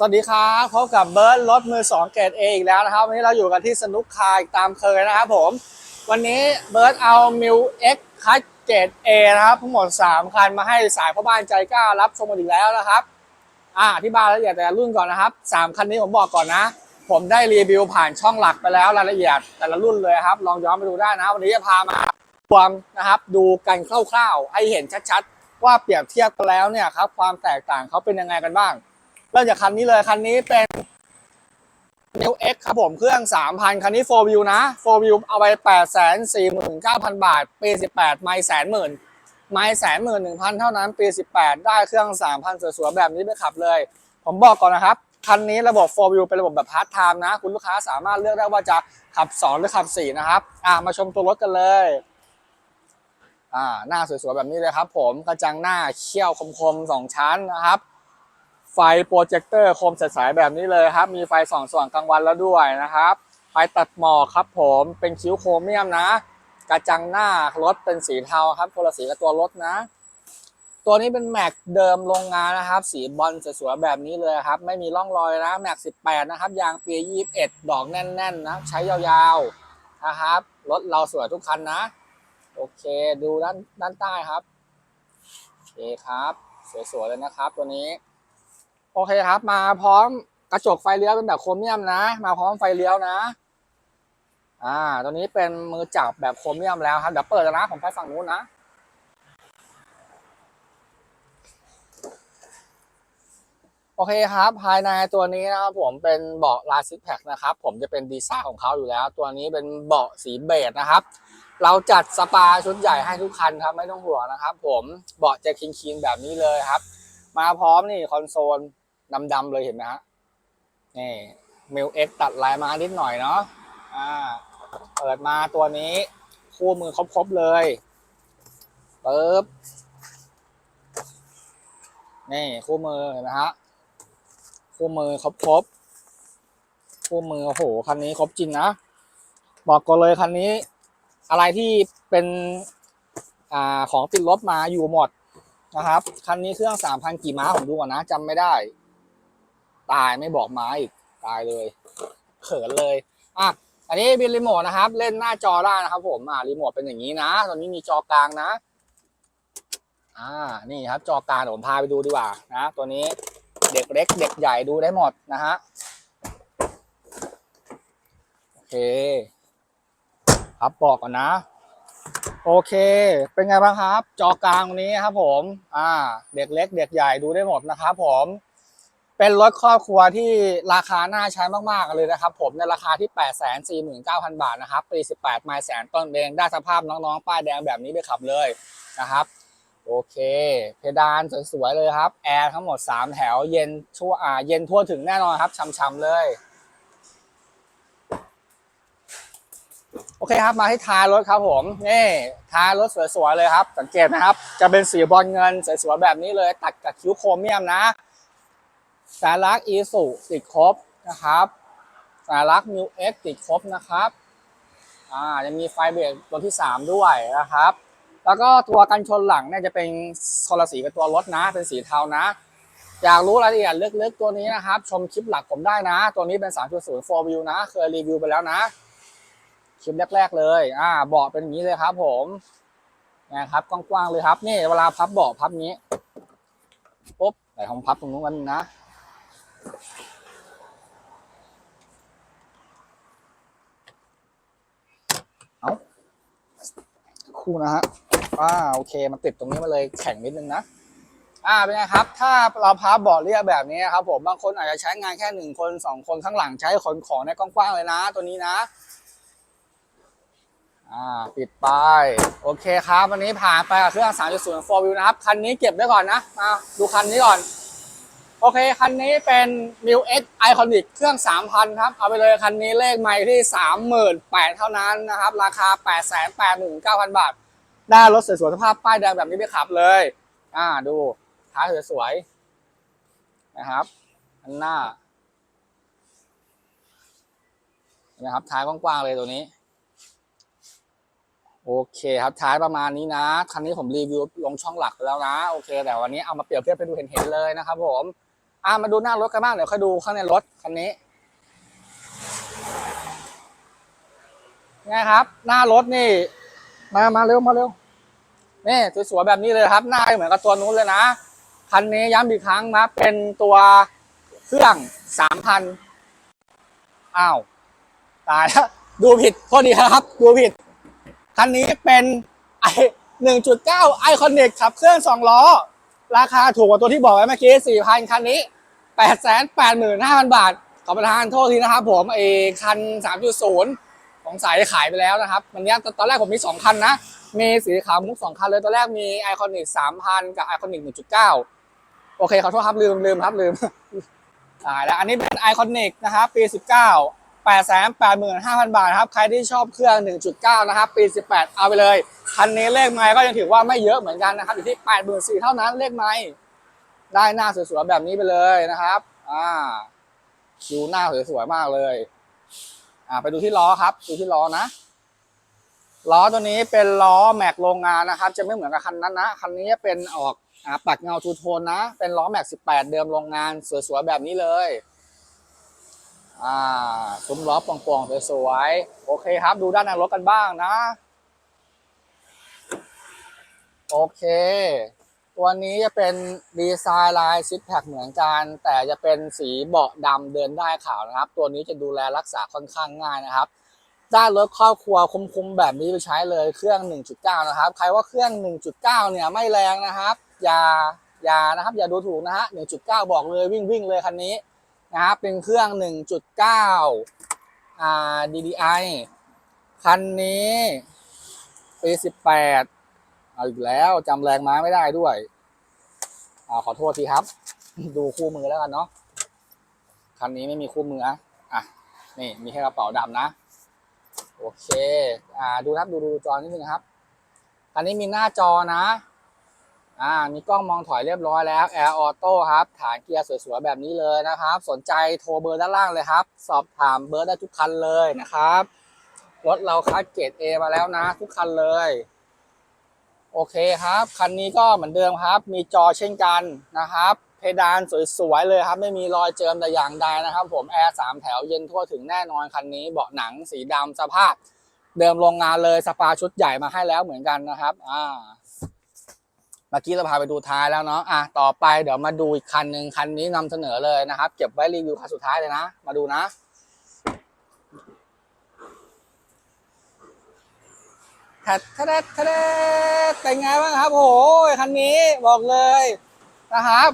สวัสดีครับพบกับเบิร์ดรถมือสองเกรดเออีกแล้วนะครับ วันนี้เราอยู่กันที่สนุกคาร์อีกตามเคยนะครับผม วันนี้เบิร์ดเอามิวเอ็กคัสเกรดเอนะครับ ทั้งหมด 3 คันมาให้สายพ่อบ้านใจกล้ารับชมกันอีกแล้วนะครับ อ่าอธิบายรายละเอียดแต่ละรุ่นก่อนนะครับ 3 คันนี้ผมบอกก่อนนะ ผมได้รีวิวผ่านช่องหลักไปแล้วรายละเอียด แต่ละรุ่นเลยครับ ลองย้อนไปดูได้นะ วันนี้จะพามาความนะครับดูกันคร่าวๆให้เห็นชัดๆ ว่าเปรียบเทียบกันแล้วเนี่ยครับความแตกต่างเขาเป็นยังไงกันบ้าง ริ่มจากคันนี้เลยคันนี้เป็น New X ครับผมเครื่อง 3,000 คันนี้4 View นะ 4 View เอาไป 849,000 บาท ปี 18 ไม่แสนหมื่นไม่แสนหมื่นหนึ่งพันเท่านั้นปี 18 ได้เครื่อง 3,000 สวยๆ แบบนี้ไปขับเลย ผมบอกก่อนนะครับ คันนี้ระบบ4 View เป็นระบบแบบพาร์ทไทม์นะ คุณลูกค้าสามารถเลือกได้ว่าจะขับ 2 หรือขับ 4 นะครับ อ่ามาชมตัวรถกันเลย อ่าหน้าสวยๆ แบบนี้เลยครับผมกระจังหน้าเขี้ยวคมๆสองชั้นนะครับ ไฟโปรเจคเตอร์โคมสดใสแบบนี้เลยครับ มีไฟส่องสว่างกลางวันแล้วด้วยนะครับ ไฟตัดหมอกครับผมเป็นคิ้วโครเมียมนะ กระจังหน้ารถเป็นสีเทาครับคนละสีกับตัวรถนะ ตัวนี้เป็นแม็กเดิมโรงงานนะครับ สีบอลสวยๆแบบนี้เลยครับ ไม่มีร่องรอยนะแม็ก18 นะครับ ยางเปีย21 ดอกแน่นๆนะ ใช้ยาวๆนะครับรถเราสวยทุกคันนะ โอเคดูด้านด้านใต้ครับโอเคครับ สวยๆเลยนะครับตัวนี้ โอเคครับ มาพร้อมกระจกไฟเลี้ยวเป็นแบบโครเมียมนะ มาพร้อมไฟเลี้ยวนะ อ่า ตัวนี้เป็นมือจับแบบโครเมียมแล้วครับ เดี๋ยวเปิดนะผมไปฝั่งนู้นนะ โอเคครับ ภายในตัวนี้นะครับผมเป็นเบาะลาซิกแพคนะครับ ผมจะเป็นดีไซน์ของเขาอยู่แล้ว ตัวนี้เป็นเบาะสีเบจนะครับ เราจัดสปาชุดใหญ่ให้ทุกคันครับ ไม่ต้องห่วงนะครับ ผม เบาะจะคินๆแบบนี้เลยครับ มาพร้อมนี่คอนโซล ดำๆเลยเห็นไหมฮะนี่มิวเอ็กตัดลายมานิดหน่อยเนาะอ่าเปิดมาตัวนี้ คู่มือครบๆเลยปึ๊บนี่คู่มือเห็นไหมฮะคู่มือครบๆคู่มือโอ้โหคันนี้ครบจริงนะบอกก่อนเลยคันนี้ อะไรที่เป็นอ่าของติดรถมาอยู่หมดนะครับคันนี้เครื่องสามพันกี่ม้าผมดูก่อนนะจำไม่ได้ ตายไม่บอกม้าอีกตายเลยเขินเลยอะอันนี้เป็นรีโมทนะครับ เล่นหน้าจอได้นะครับ ผมอ่ารีโมทเป็นอย่างนี้นะ ตอนนี้มีจอกลางนะอ่านี่ครับ จอกลางผมพาไปดูดีกว่านะตัวนี้เด็กเล็ก เด็กใหญ่ดูได้หมดนะฮะโอเค ครับบอกก่อนนะ โอเค เป็นไงบ้างครับ จอกลางตรงนี้ครับ ผม อ่า เด็กเล็ก เด็กใหญ่ดูได้หมดนะครับผม เป็นรถครอบครัวที่ราคาน่าใช้มากๆเลยนะครับ ผมในราคาที่ 8 4 9 0 0 0 บาทนะครับปี 18 ไมล์แสนต้นเองได้สภาพน้องๆ ป้ายแดงแบบนี้ไปขับเลยนะครับ โอเค เพดานสวยๆเลยครับ แอร์ทั้งหมด 3 แถวเย็นทั่วอ่าเย็นทั่วถึงแน่นอนครับช่ำๆเลยโอเคครับมาที่ท้ายรถครับผมนี่ท้ายรถสวยๆเลยครับ สังเกตนะครับ จะเป็นสีบอลเงินสวยๆแบบนี้เลย ตัดกับคิ้วโครเมียมนะ สายลักอีสุติดครบนะครับ สายลักมิวเอ็กติดครบนะครับอ่าจะมีไฟเบรกตัวที่ 3 ด้วยนะครับ แล้วก็ตัวกันชนหลังเนี่ยจะเป็นคนละสีกับตัวรถนะ เป็นสีเทานะ อยากรู้รายละเอียดลึกๆตัวนี้นะครับ ชมคลิปหลักผมได้นะ ตัวนี้เป็น 3.0 4 view นะ เคยรีวิวไปแล้วนะ คลิปแรก ๆ เลย อ่าเบาะเป็นอย่างนี้เลยครับผมนะครับกว้างๆเลยครับ นี่เวลาพับเบาะพับงี้ปุ๊บแต่ของพับตรงนู้นกันนะ เอา คู่นะฮะอ่าโอเค มันติดตรงนี้มาเลยแข็งนิดนึงนะอ่าเป็นไงครับ ถ้าเราพับเบาะเรียบแบบนี้ครับผมบางคนอาจจะใช้งานแค่หนึ่งคนสองคนข้างหลังใช้ขนของในกว้างๆเลยนะ ตัวนี้นะอ่าปิดไปโอเคครับ วันนี้ผ่านไปกับเครื่อง 3.0 4 View นะครับ คันนี้เก็บไว้ก่อนนะมาดูคันนี้ก่อน โอเค คันนี้เป็น New X Iconic เครื่อง 3,000 ครับ เอาไปเลยคันนี้เลขใหม่ที่ 38,000 เท่านั้นนะครับ ราคา 889,000 บาท ได้รถสวยๆสภาพป้ายแดงแบบนี้ไปขับเลย อ่าดูท้ายสวยๆนะครับ อันหน้านะครับท้ายกว้างๆเลยตัวนี้ โอเคครับท้ายประมาณนี้นะ คันนี้ผมรีวิวลงช่องหลักไปแล้วนะ โอเค แต่วันนี้เอามาเปรียบเทียบไปดูเห็นๆเลยนะครับผม อ่ามาดูหน้ารถกันบ้างเดี๋ยวค่อยดูข้างในรถคันนี้ไงครับ หน้ารถนี่ มามาเร็วมาเร็วนี่สวยๆแบบนี้เลยครับ หน้าเหมือนกับตัวนู้นเลยนะคันนี้ย้ำอีกครั้งนะเป็นตัวเครื่องสามพันอ้าวตายแล้วดูผิดโทษดีครับ ดูผิด คันนี้เป็นไอหนึ่งจุดเก้าไอคอนิกขับเคลื่อนสองล้อ ราคาถูกกว่าตัวที่บอกไว้เมื่อกี้สี่พันคันนี้แปดแสนแปดหมื่นห้าพันบาท ขอประทานโทษทีนะครับผมไอคันสามจุดศูนย์ของสายขายไปแล้วนะครับวันนี้ตอนแรกผมมีสองคันนะ มีสีขาวมุกสองคันเลยตอนแรกมีไอคอนิกสามพันกับไอคอนิกหนึ่งจุดเก้าโอเคขอโทษครับลืมลืมครับลืมตายแล้วอันนี้เป็นไอคอนิกนะครับปีสิบเก้า 885,000 บาทครับใครที่ชอบเครื่อง 1.9 นะครับ ปี 18 เอาไปเลย คันนี้เลขไม้ก็ยังถือว่าไม่เยอะเหมือนกันนะครับ อยู่ที่ 84,000เท่านั้นเลขไม้ได้หน้าสวยๆแบบนี้ไปเลยนะครับอ่าคิวหน้าสวยๆมากเลย อ่าไปดูที่ล้อครับ ดูที่ล้อนะล้อตัวนี้เป็นล้อแม็กโรงงานนะครับ จะไม่เหมือนกับคันนั้นนะคันนี้เป็นออกอ่าปัดเงาทูโทนนะ เป็นล้อแม็ก18 เดิมโรงงานสวยๆแบบนี้เลย อ่าซุ้มล้อป่องๆสวยๆโอเคครับ ดูด้านหน้ารถกันบ้างนะ โอเค ตัวนี้จะเป็นดีไซน์ลายซิปแพคเหมือนกัน แต่จะเป็นสีเบาะดำเดินได้ขาวนะครับ ตัวนี้จะดูแลรักษาค่อนข้างง่ายนะครับได้รถครอบครัวคุ้มๆแบบนี้ไปใช้เลยเครื่อง 1.9 นะครับ ใครว่าเครื่อง 1.9 เนี่ยไม่แรงนะครับ อย่าอย่านะครับ อย่าดูถูกนะฮะ 1.9 บอกเลยวิ่งวิ่งเลยคันนี้ นะครับเป็นเครื่อง 1.9อ่า DDI คันนี้ปี18เอาอีกแล้วจำแรงม้าไม่ได้ด้วยอ่าขอโทษทีครับ ดูคู่มือแล้วกันเนาะคันนี้ไม่มีคู่มืออะอะนี่มีแค่กระเป๋าดำนะ โอเค อ่าดูครับดูดูจอนิดนึงครับคันนี้มีหน้าจอนะ อ่ามีกล้องมองถอยเรียบร้อยแล้ว Air Auto ครับ ฐานเกียร์สวยๆ แบบนี้เลยนะครับ สนใจโทรเบอร์ด้านล่างเลยครับ สอบถามเบอร์ได้ทุกคันเลยนะครับ รถเราคัดเกรด A มาแล้วนะ ทุกคันเลย โอเคครับ คันนี้ก็เหมือนเดิมครับ มีจอเช่นกันนะครับ เพดานสวยๆ เลยครับ ไม่มีรอยเจิมแต่อย่างใดนะครับ ผมแอร์สามแถวเย็นทั่วถึงแน่นอนคันนี้เบาะหนังสีดำสภาพ เดิมโรงงานเลยสปาชุดใหญ่มาให้แล้วเหมือนกันนะครับ อ่า เมื่อกี้เราพาไปดูท้ายแล้วเนาะอะต่อไปเดี๋ยวมาดูอีกคันหนึ่งคันนี้นำเสนอเลยนะครับ เก็บไว้รีวิวคันสุดท้ายเลยนะ มาดูนะแทดแทดแทดเป็นไงบ้างครับโอ้ยคันนี้บอกเลยนะครับ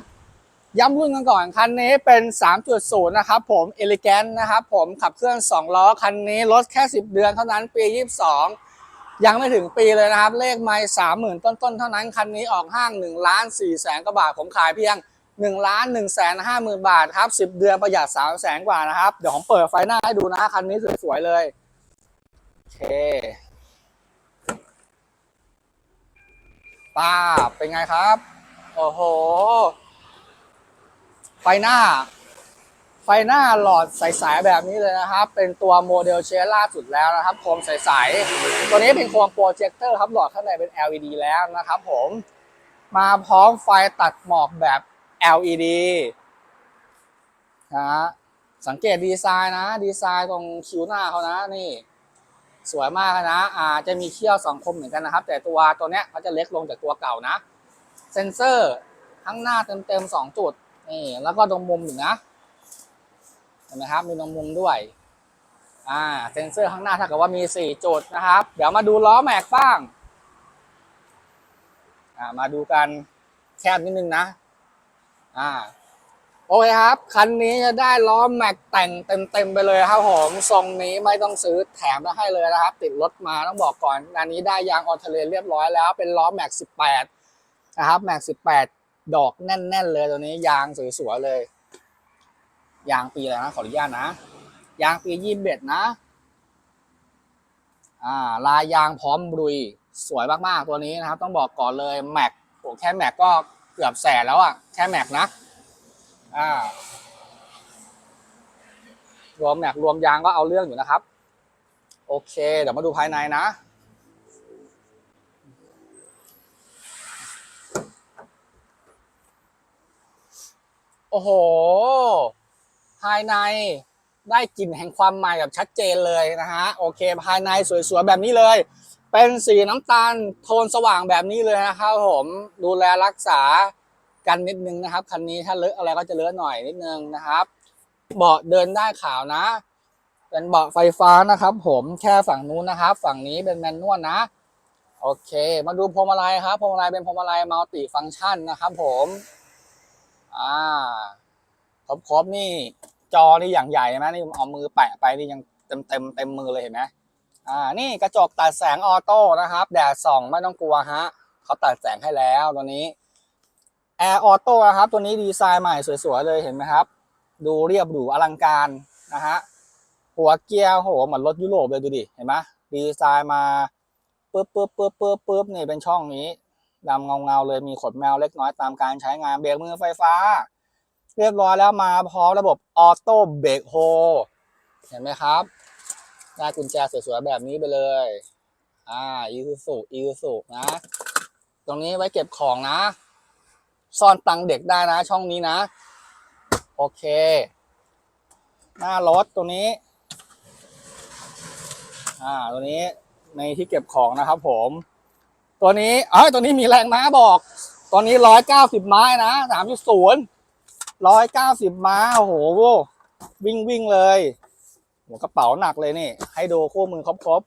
ย้ำรุ่นกันก่อน คันนี้เป็น 3.0 นะครับผม e l e g a n t นะครับผมขับเคลื่อน 2 ล้อ คันนี้รถแค่ 10 เดือนเท่านั้นปี 22 ยังไม่ถึงปีเลยนะครับ เลขไม่สามหมื่นต้นๆ เท่านั้น คันนี้ออกห้าง1ล้าน4แสนกว่าบาทผมขายเพียง1ล้าน1แสนห้าหมื่นบาทครับ10เดือนประหยัด3แสนกว่านะครับ เดี๋ยวผมเปิดไฟหน้าให้ดูนะ คันนี้สวยๆเลยโอเคป้าเป็นไงครับ โอ้โห ไฟหน้า ไฟหน้าหลอดใสๆแบบนี้เลยนะครับ เป็นตัวโมเดลเชล่าสุดแล้วนะครับ โคมใสๆ ตัวนี้เป็นโคมโปรเจคเตอร์ครับ หลอดข้างในเป็น LED แล้วนะครับผม มาพร้อมไฟตัดหมอกแบบ LED นะฮะสังเกตดีไซน์นะ ดีไซน์ตรงคิ้วหน้าเขานะนี่ สวยมากนะอาจะมีเขี้ยวสองคมเหมือนกันนะครับ แต่ตัวตัวเนี้ยเขาจะเล็กลงจากตัวเก่านะ เซนเซอร์ข้างหน้าเต็มๆสองจุดนี่แล้วก็ตรงมุมอีกนะ ห็นไหมครับ มีตรงมุมด้วย อ่า เซนเซอร์ข้างหน้าถ้าเกิดว่ามีสี่จุดนะครับ เดี๋ยวมาดูล้อแม็กบ้าง อ่า มาดูกันแคบนิดนึงนะ อ่า โอเคครับ คันนี้จะได้ล้อแม็กแต่งเต็มๆไปเลยครับผมทรงนี้ไม่ต้องซื้อแถมมาให้เลยนะครับ ติดรถมาต้องบอกก่อน อันนี้ได้ยางออเทเลเรียบร้อยแล้ว เป็นล้อแม็ก18 นะครับ แม็ก18 ดอกแน่น ๆ เลยตัวนี้ยางสวยๆเลย ยางปีอะไรนะขออนุญาตนะ ยางปียี่สิบเอ็ดนะ อ่า ลายยางพร้อมบรุยสวยมากๆตัวนี้นะครับ ต้องบอกก่อนเลยแม็กโหแค่แม็กก็เกือบแสนแล้วอะแค่แม็กนะ อ่ารวมแม็กรวมยางก็เอาเรื่องอยู่นะครับ โอเค เดี๋ยวมาดูภายในนะโโอ้โห ภายในได้กลิ่นแห่งความใหม่แบบชัดเจนเลยนะฮะโอเค ภายในสวยๆแบบนี้เลย เป็นสีน้ำตาลโทนสว่างแบบนี้เลยนะครับผมดูแลรักษากันนิดนึงนะครับคันนี้ถ้าเลอะอะไรก็จะเลอะหน่อยนิดนึงนะครับเบาะเดินได้ขาวนะ เป็นเบาะไฟฟ้านะครับ ผมแค่ฝั่งนู้นนะครับ ฝั่งนี้เป็นแมนนวลนะโอเค มาดูพวงมาลัยครับพวงมาลัยเป็นพวงมาลัยมัลติฟังก์ชันนะครับ ผมอ่าครบครบๆนี่ จอนี่อย่างใหญ่ไหมนี่เอามือแปะไปนี่ยังเต็มเต็มเต็มมือเลยเห็นไหมอ่านี่กระจกตัดแสงออโต้นะครับแดดส่องไม่ต้องกลัวฮะเขาตัดแสงให้แล้วตัวนี้แอร์ออโต้นะครับ ตัวนี้ดีไซน์ใหม่สวยๆเลยเห็นไหมครับ ดูเรียบหรูอลังการนะฮะหัวเกียร์โหเหมือนรถยุโรปเลยดูดิเห็นไหมดีไซน์มาปึ๊บปึ๊บปึ๊บปึ๊บปึ๊บนี่เป็นช่องนี้ดำเงาเงาๆเลยมีขนแมวเล็กน้อยตามการใช้งานเบรกมือไฟฟ้า เรียบร้อยแล้วมาพร้อมระบบออโต้เบรกโฮเห็นไหมครับ ได้กุญแจสวยๆแบบนี้ไปเลย อ่าอีซูซูอีซูซูนะ ตรงนี้ไว้เก็บของนะ ซ่อนตังค์เด็กได้นะ ช่องนี้นะ โอเค หน้ารถตัวนี้ อ่าตัวนี้ในที่เก็บของนะครับผม ตัวนี้เอ้ยตัวนี้มีแรงม้าบอกตัวนี้ร้อยเก้าสิบไม้นะสามจุดศูนย์ ร้อยเก้าสิบม้าโอ้โหวิ่งวิ่งเลยหัวกระเป๋าหนักเลยนี่ ให้ดูคู่มือครบครบ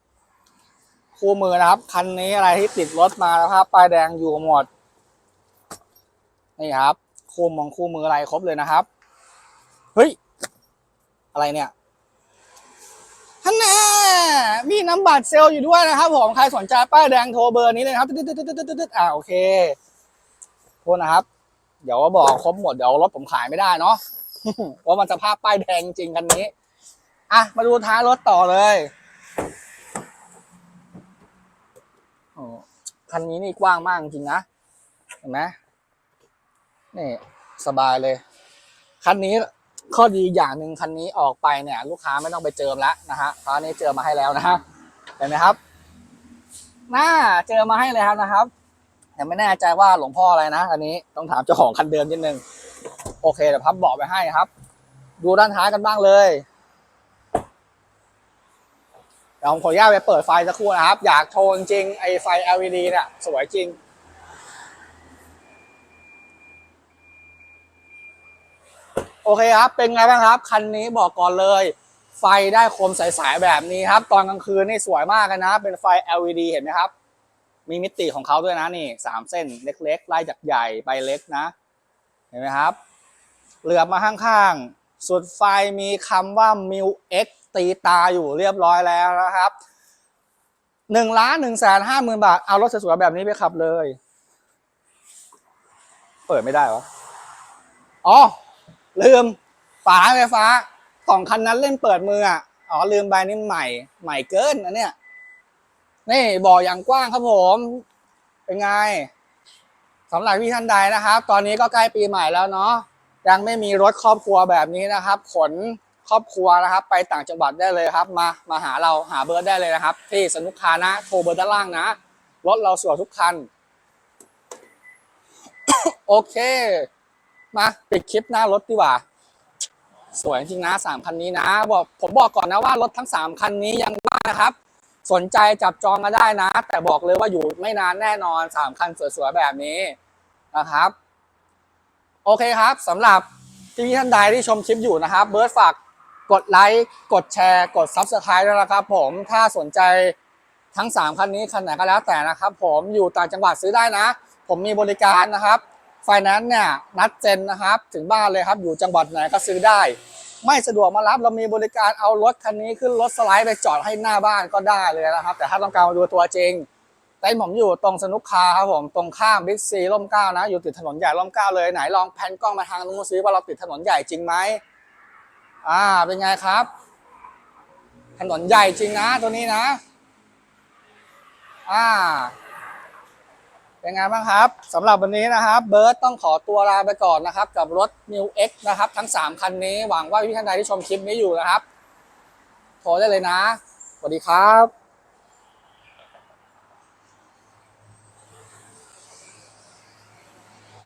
ๆคู่มือนะครับ คันนี้อะไรที่ติดรถมานะครับป้ายแดงอยู่หมด นี่ครับ คู่มองคู่มืออะไรครบเลยนะครับ เฮ้ย อะไรเนี่ยฮันแน่มีน้ำบัตรเซลล์อยู่ด้วยนะครับผม ใครสนใจป้ายแดงโทรเบอร์นี้เลยครับตึ๊ดตึ๊ดตึ๊ดตึ๊ดตึ๊ดตึ๊ดอ่าโอเคโทษนะครับ เดี๋ยวบอกครบหมดเดี๋ยวรถผมขายไม่ได้เนาะว่ามันสภาพป้ายแดงจริงคันนี้ อะ มาดูท้ายรถต่อเลยโอ้คันนี้นี่กว้างมากจริงนะ เห็นไหมนี่สบายเลย คันนี้ข้อดีอย่างหนึ่งคันนี้ออกไปเนี่ย ลูกค้าไม่ต้องไปเจิมแล้วนะฮะเพราะอันนี้เจอมาให้แล้วนะฮะเห็นไหมครับน่าเจอมาให้เลยครับนะครับ แต่ไม่แน่ใจว่าหลวงพ่ออะไรนะอันนี้ต้องถามเจ้าของคันเดิมนิดนึงโอเคเดี๋ยวพับเบาะไปให้ครับ ดูด้านท้ายกันบ้างเลยเดี๋ยวผมขออนุญาตไปเปิดไฟสักครู่นะครับ อยากโชว์จริงไอไฟ LED เนี่ยสวยจริงโอเคครับ เป็นไงบ้างครับ คันนี้บอกก่อนเลย ไฟได้คมใสๆแบบนี้ครับ ตอนกลางคืนนี่สวยมากนะ เป็นไฟ LED เห็นไหมครับ มีมิติของเขาด้วยนะนี่สามเส้นเล็ก ๆ ไล่จากใหญ่ไปเล็กนะ เห็นไหมครับ เหลือบมาข้างๆ สุดไฟมีคำว่า m i l X ตีตาอยู่เรียบร้อยแล้วนะครับหนึ่งล้านหนึ่งแสนห้าหมื่นบาท เอารถสวยๆแบบนี้ไปขับเลย เปิดไม่ได้เหรออ๋อ ลืมฝาไฟฟ้าสองคันนั้นเล่นเปิดมืออะอ๋อลืมใบนี้ใหม่ใหม่เกินนะเนี่ย นี่บ่ออย่างกว้างครับผม เป็นไงสำหรับพี่ท่านใดนะครับ ตอนนี้ก็ใกล้ปีใหม่แล้วเนาะยังไม่มีรถครอบครัวแบบนี้นะครับ ขนครอบครัวนะครับ ไปต่างจังหวัดได้เลยครับ มามาหาเราหาเบิร์ได้เลยนะครับ ที่สนุกคานะโทรเบอร์ด้านล่างนะรถเราสวยทุกคัน โอเค มาปิดคลิปหน้ารถดีกว่า สวยจริงนะสามคันนี้นะ บอกผมบอกก่อนนะว่ารถทั้งสามคันนี้ยังว่านะครับ สนใจจับจองมาได้นะ แต่บอกเลยว่าอยู่ไม่นานแน่นอนสามคันสวยๆแบบนี้นะครับ โอเคครับสำหรับที่ท่านใดที่ชมคลิปอยู่นะครับ เบิร์ดฝากกดไลค์กดแชร์กด Subscribe ด้วยนะครับผมถ้าสนใจทั้ง 3 คันนี้ คันไหนก็แล้วแต่นะครับ ผมอยู่ต่างจังหวัดซื้อได้นะ ผมมีบริการนะครับไฟแนนซ์เนี่ยนัดเจนนะครับ ถึงบ้านเลยครับอยู่จังหวัดไหนก็ซื้อได้ ไม่สะดวกมารับเรามีบริการเอารถคันนี้ขึ้นรถสไลด์ไปจอดให้หน้าบ้านก็ได้เลยนะครับ แต่ถ้าต้องการมาดูตัวจริงเต้นผมอยู่ตรงสนุกคาครับผมตรงข้ามบิ๊กซีร่มเก้านะ อยู่ติดถนนใหญ่ร่มเก้าเลยไหนลองแพนกล้องมาทางนู้นซิว่าเราติดถนนใหญ่จริงไหมอ่าเป็นไงครับ ถนนใหญ่จริงนะตัวนี้นะ อ่า เป็นไงบ้างครับสำหรับวันนี้นะครับเบิร์ตต้องขอตัวลาไปก่อนนะครับ กับรถ New X นะครับทั้ง 3 คันนี้หวังว่าพี่ท่านใดที่ชมคลิปนี้อยู่นะครับโทรได้เลยนะสวัสดีครับ